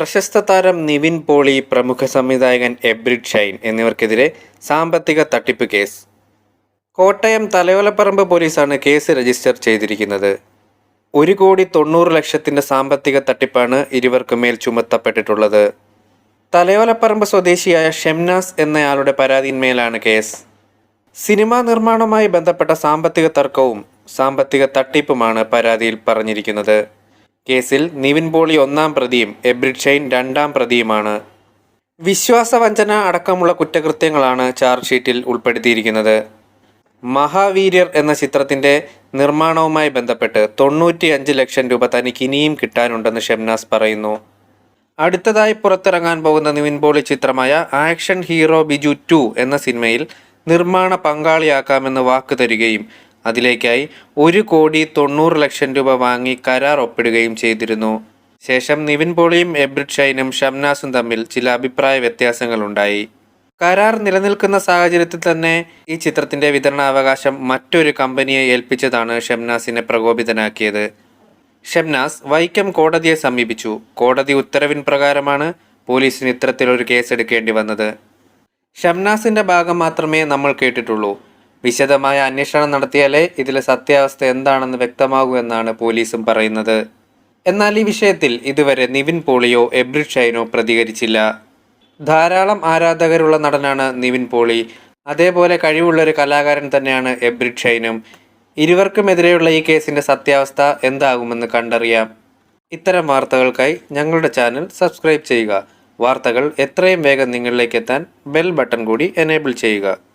പ്രശസ്ത താരം നിവിൻ പോളി പ്രമുഖ സംവിധായകൻ എബ്രിഡ് ഷൈൻ എന്നിവർക്കെതിരെ സാമ്പത്തിക തട്ടിപ്പ് കേസ്. കോട്ടയം തലയോലപ്പറമ്പ് പോലീസാണ് കേസ് രജിസ്റ്റർ ചെയ്തിരിക്കുന്നത്. ഒരു കോടി തൊണ്ണൂറ് ലക്ഷത്തിന്റെ സാമ്പത്തിക തട്ടിപ്പാണ് ഇരുവർക്കുമേൽ ചുമത്തപ്പെട്ടിട്ടുള്ളത്. തലയോലപ്പറമ്പ് സ്വദേശിയായ ഷെംനാസ് എന്നയാളുടെ പരാതിയിന്മേലാണ് കേസ്. സിനിമാ നിർമ്മാണവുമായി ബന്ധപ്പെട്ട സാമ്പത്തിക തർക്കവും സാമ്പത്തിക തട്ടിപ്പുമാണ് പരാതിയിൽ പറഞ്ഞിരിക്കുന്നത്. കേസിൽ നിവിൻ പോളി ഒന്നാം പ്രതിയും എബ്രിഡ് ഷെയ്ൻ രണ്ടാം പ്രതിയുമാണ്. വിശ്വാസവഞ്ചന അടക്കമുള്ള കുറ്റകൃത്യങ്ങളാണ് ചാർജ് ഷീറ്റിൽ ഉൾപ്പെടുത്തിയിരിക്കുന്നത്. മഹാവീര്യർ എന്ന ചിത്രത്തിന്റെ നിർമ്മാണവുമായി ബന്ധപ്പെട്ട് തൊണ്ണൂറ്റി അഞ്ച് ലക്ഷം രൂപ തനിക്ക് ഇനിയും കിട്ടാനുണ്ടെന്ന് ഷംനാസ് പറയുന്നു. അടുത്തതായി പുറത്തിറങ്ങാൻ പോകുന്ന നിവിൻ പോളി ചിത്രമായ ആക്ഷൻ ഹീറോ ബിജു ടു എന്ന സിനിമയിൽ നിർമ്മാണ പങ്കാളിയാക്കാമെന്ന് വാക്ക് തരികയും അതിലേക്കായി ഒരു കോടി തൊണ്ണൂറ് ലക്ഷം രൂപ വാങ്ങി കരാർ ഒപ്പിടുകയും ചെയ്തിരുന്നു. ശേഷം നിവിൻ പോളിയും എബ്രിഡ് ഷൈനും ഷംനാസും തമ്മിൽ ചില അഭിപ്രായ വ്യത്യാസങ്ങളുണ്ടായി. കരാർ നിലനിൽക്കുന്ന സാഹചര്യത്തിൽ തന്നെ ഈ ചിത്രത്തിന്റെ വിതരണാവകാശം മറ്റൊരു കമ്പനിയെ ഏൽപ്പിച്ചതാണ് ഷംനാസിനെ പ്രകോപിതനാക്കിയത്. ഷംനാസ് വൈക്കം കോടതിയെ സമീപിച്ചു. കോടതി ഉത്തരവിൻ പ്രകാരമാണ് പോലീസിന് ഇത്തരത്തിലൊരു കേസെടുക്കേണ്ടി വന്നത്. ഷംനാസിന്റെ ഭാഗം മാത്രമേ നമ്മൾ കേട്ടിട്ടുള്ളൂ. വിശദമായ അന്വേഷണം നടത്തിയാലേ ഇതിലെ സത്യാവസ്ഥ എന്താണെന്ന് വ്യക്തമാകൂ എന്നാണ് പോലീസും പറയുന്നത്. എന്നാൽ ഈ വിഷയത്തിൽ ഇതുവരെ നിവിൻ പോളിയോ എബ്രിഡ് ഷൈനോ പ്രതികരിച്ചില്ല. ധാരാളം ആരാധകരുള്ള നടനാണ് നിവിൻ പോളി. അതേപോലെ കഴിവുള്ള ഒരു കലാകാരൻ തന്നെയാണ് എബ്രിഡ് ഷൈനും. ഇരുവർക്കുമെതിരെയുള്ള ഈ കേസിന്റെ സത്യാവസ്ഥ എന്താകുമെന്ന് കണ്ടറിയാം. ഇത്തരം വാർത്തകൾക്കായി ഞങ്ങളുടെ ചാനൽ സബ്സ്ക്രൈബ് ചെയ്യുക. വാർത്തകൾ എത്രയും വേഗം നിങ്ങളിലേക്ക് എത്താൻ ബെൽ ബട്ടൺ കൂടി എനേബിൾ ചെയ്യുക.